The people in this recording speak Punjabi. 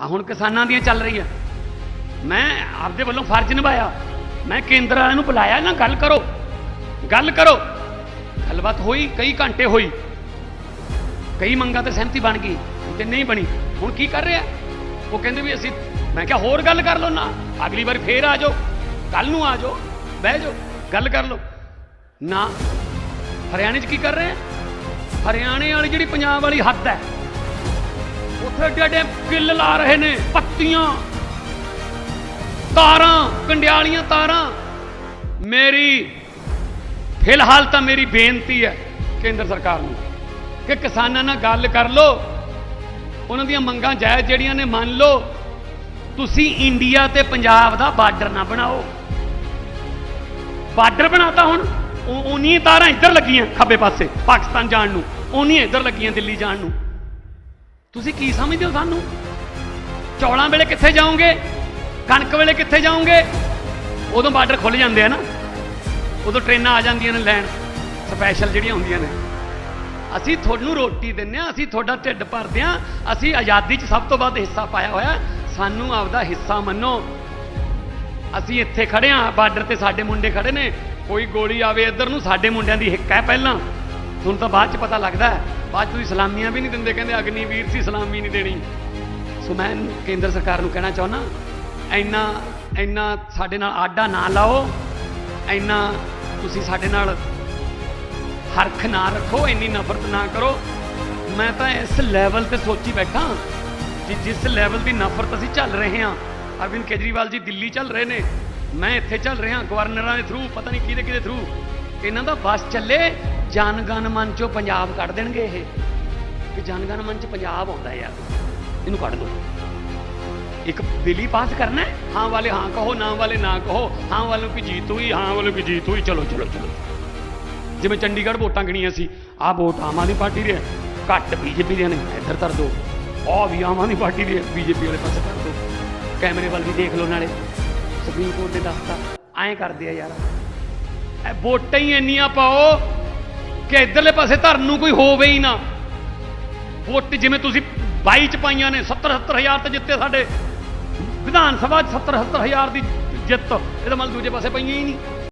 ਆ ਹੁਣ ਕਿਸਾਨਾਂ ਦੀਆਂ ਚੱਲ ਰਹੀ ਆ ਮੈਂ ਆਪਦੇ ਵੱਲੋਂ ਫਰਜ਼ ਨਿਭਾਇਆ। ਮੈਂ ਕੇਂਦਰ ਵਾਲਿਆਂ ਨੂੰ ਬੁਲਾਇਆ, ਨਾ ਗੱਲ ਕਰੋ। ਗੱਲ ਕਰੋ। ਗੱਲਬਾਤ ਹੋਈ, ਕਈ ਘੰਟੇ ਹੋਈ। ਕਈ ਮੰਗਾਂ ਤੇ ਸਹਿਮਤੀ ਬਣ ਗਈ, ਤੇ ਨਹੀਂ ਬਣੀ। ਹੁਣ ਕੀ ਕਰ ਰਿਹਾ? ਉਹ ਕਹਿੰਦੇ ਵੀ ਅਸੀਂ ਮੈਂ ਕਿਹਾ ਹੋਰ ਗੱਲ ਕਰ ਲਓ ਨਾ। ਅਗਲੀ ਵਾਰ ਫੇਰ ਆ ਜਾਓ। ਕੱਲ ਨੂੰ ਆ ਜਾਓ। ਬਹਿ ਜਾਓ। ਗੱਲ ਕਰ ਲਓ। ਨਾ। ਹਰਿਆਣੇ 'ਚ ਕੀ ਕਰ ਰਹੇ? ਆ ਹਰਿਆਣੇ ਵਾਲੀ ਜਿਹੜੀ ਪੰਜਾਬ ਵਾਲੀ ਹੱਦ ਹੈ ਉੱਥੇ ਏਡੇ ਏਡੇ ਕਿੱਲ ਲਾ ਰਹੇ ਨੇ, ਪੱਤੀਆਂ, ਤਾਰਾਂ, ਕੰਡਿਆਲੀਆਂ ਤਾਰਾਂ। ਮੇਰੀ, ਫਿਲਹਾਲ ਤਾਂ ਮੇਰੀ ਬੇਨਤੀ ਹੈ ਕੇਂਦਰ ਸਰਕਾਰ ਨੂੰ ਕਿ ਕਿਸਾਨਾਂ ਨਾਲ ਗੱਲ ਕਰ ਲਓ। ਉਹਨਾਂ ਦੀਆਂ ਮੰਗਾਂ ਜਾਇਜ਼ ਜਿਹੜੀਆਂ ਨੇ ਮੰਨ ਲਓ। ਤੁਸੀਂ ਇੰਡੀਆ ਤੇ ਪੰਜਾਬ ਦਾ ਬਾਰਡਰ ਨਾ ਬਣਾਓ। ਬਾਰਡਰ ਬਣਾਤਾ ਹੁਣ ਉਹ ਤਾਰਾਂ ਇੱਧਰ ਲੱਗੀਆਂ ਖੱਬੇ ਪਾਸੇ, ਪਾਕਿਸਤਾਨ ਜਾਣ ਨੂੰ, ਉਨੀਆਂ ਇੱਧਰ ਲੱਗੀਆਂ ਦਿੱਲੀ ਜਾਣ ਨੂੰ। ਤੁਸੀਂ ਕੀ ਸਮਝਦੇ ਹੋ ਸਾਨੂੰ? ਚੌਲਾਂ ਵੇਲੇ ਕਿੱਥੇ ਜਾਓਗੇ? ਕਣਕ ਵੇਲੇ ਕਿੱਥੇ ਜਾਓਗੇ? ਉਦੋਂ ਬਾਰਡਰ ਖੁੱਲ ਜਾਂਦੇ ਆ ਨਾ। ਉਦੋਂ ਟ੍ਰੇਨਾਂ ਆ ਜਾਂਦੀਆਂ ਨੇ ਲੈਣ। ਸਪੈਸ਼ਲ ਜਿਹੜੀਆਂ ਹੁੰਦੀਆਂ ਨੇ। ਅਸੀਂ ਤੁਹਾਨੂੰ ਰੋਟੀ ਦਿੰਨੇ ਆ ਅਸੀਂ ਤੁਹਾਡਾ ਢਿੱਡ ਭਰਦੇ ਆ ਅਸੀਂ ਆਜ਼ਾਦੀ 'ਚ ਸਭ ਤੋਂ ਵੱਧ ਹਿੱਸਾ ਪਾਇਆ ਹੋਇਆ। ਸਾਨੂੰ ਆਪਦਾ ਹਿੱਸਾ ਮੰਨੋ। ਅਸੀਂ ਇੱਥੇ ਖੜੇ ਆ ਬਾਰਡਰ ਤੇ ਸਾਡੇ ਮੁੰਡੇ ਖੜੇ ਨੇ। ਕੋਈ ਗੋਲੀ ਆਵੇ ਇੱਧਰ ਨੂੰ, ਸਾਡੇ ਮੁੰਡਿਆਂ ਦੀ ਹਿੱਕ ਹੈ ਪਹਿਲਾਂ। ਤੁਹਾਨੂੰ ਤਾਂ ਬਾਅਦ 'ਚ ਪਤਾ ਲੱਗਦਾ ਹੈ। ਬਾਅਦ ਤੁਸੀਂ ਸਲਾਮੀਆਂ ਵੀ ਨਹੀਂ ਦਿੰਦੇ, ਕਹਿੰਦੇ ਅਗਨੀਵੀਰ ਸੀ, ਸਲਾਮੀ ਨਹੀਂ ਦੇਣੀ। ਸੋ ਮੈਂ ਕੇਂਦਰ ਸਰਕਾਰ ਨੂੰ ਕਹਿਣਾ ਚਾਹੁੰਦਾ, ਇੰਨਾ ਇੰਨਾ ਸਾਡੇ ਨਾਲ ਆਡਾ ਨਾ ਲਾਓ, ਇੰਨਾ ਤੁਸੀਂ ਸਾਡੇ ਨਾਲ ਹਰਖ ਨਾ ਰੱਖੋ, ਇੰਨੀ ਨਫ਼ਰਤ ਨਾ ਕਰੋ। ਮੈਂ ਤਾਂ ਇਸ ਲੈਵਲ ਤੇ ਸੋਚੀ ਬੈਠਾ ਕਿ ਜਿਸ ਲੈਵਲ ਦੀ ਨਫ਼ਰਤ ਅਸੀਂ ਚੱਲ ਰਹੇ ਹਾਂ, ਅਰਵਿੰਦ ਕੇਜਰੀਵਾਲ ਜੀ ਦਿੱਲੀ ਚੱਲ ਰਹੇ ਨੇ, ਮੈਂ ਇੱਥੇ ਚੱਲ ਰਿਹਾ ਗਵਰਨਰਾਂ ਦੇ ਥਰੂ ਪਤਾ ਨਹੀਂ ਕਿਹਦੇ ਕਿਹਦੇ ਥਰੂ ਇਹਨਾਂ ਦਾ ਬਸ ਚੱਲੇ ਜਨ ਗਨ ਮਨ ਚੋਂ ਪੰਜਾਬ ਕੱਢ ਦੇਣਗੇ ਇਹ। ਕਿ ਜਨ ਗਨ ਮਨ ਚ ਪੰਜਾਬ ਆਉਂਦਾ ਯਾਰ। ਇਹਨੂੰ ਕੱਢ ਦਿਓ ਇੱਕ ਬਿੱਲੀ ਪਾਸ ਕਰਨਾ ਹੈ? ਹਾਂ ਵਾਲੇ ਹਾਂ ਕਹੋ ਨਾ ਵਾਲੇ ਨਾ ਕਹੋ। ਹਾਂ ਵਾਲੋਂ ਕੀ ਜੀਤ ਹੋਈ ਹਾਂ ਵਾਲੋਂ ਕੀ ਜੀਤ ਹੋਈ। ਚਲੋ ਚਲੋ ਚਲੋ। ਜਿਵੇਂ ਚੰਡੀਗੜ੍ਹ ਵੋਟਾਂ ਗਿਣੀਆਂ ਸੀ ਆਹ ਵੋਟ ਆਮ ਆਦਮੀ ਪਾਰਟੀ ਦੇ ਹੈ, ਘੱਟ ਬੀਜੇਪੀ ਦੇ ਨੇ ਇੱਧਰ ਧਰ ਦੋ। ਆਹ ਵੀ ਆਮ ਆਦਮੀ ਪਾਰਟੀ ਦੇ ਬੀਜੇਪੀ ਵਾਲੇ ਪਾਸੇ ਕਰ ਦੋ। ਕੈਮਰੇ ਵੱਲ ਵੀ ਦੇਖ ਲਓ ਨਾਲੇ। ਸੁਪਰੀਮ ਕੋਰਟ ਦੇ ਦੱਸਤਾ ਐਂ ਕਰਦੇ ਆ ਯਾਰ। ਇਹ ਵੋਟਾਂ ਹੀ ਇੰਨੀਆਂ ਪਾਓ ਕਿ ਇਧਰਲੇ ਪਾਸੇ ਧਰਨ ਨੂੰ ਕੋਈ ਹੋਵੇ ਹੀ ਨਾ। ਵੋਟ ਜਿਵੇਂ ਤੁਸੀਂ 22 ਚ ਪਾਈਆਂ ਨੇ 70 70 ਹਜ਼ਾਰ ਤੇ ਜਿੱਤੇ ਸਾਡੇ। ਵਿਧਾਨ ਸਭਾ 'ਚ 70 70 ਹਜ਼ਾਰ ਦੀ ਜਿੱਤ, ਇਹਦਾ ਮਤਲਬ ਦੂਜੇ ਪਾਸੇ ਪਈਆਂ ਹੀ ਨਹੀਂ।